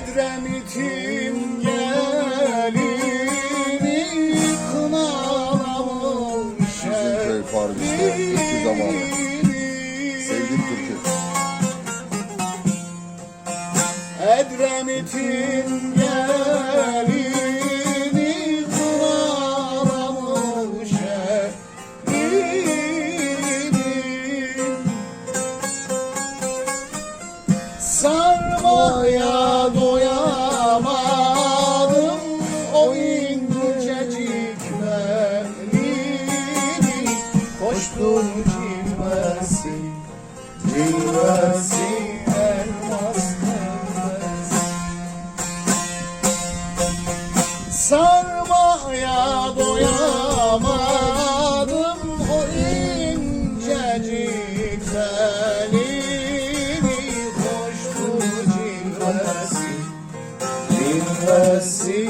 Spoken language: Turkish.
Edremit'in gelini kınalamış köy Paris'te eski zamanı. Sevdiğim türkü. Edremit'in gelini Sarmaya doyamadım. O incecik belini Koştum cilvesi, cilvesi elmas Sarmaya mercy, in mercy,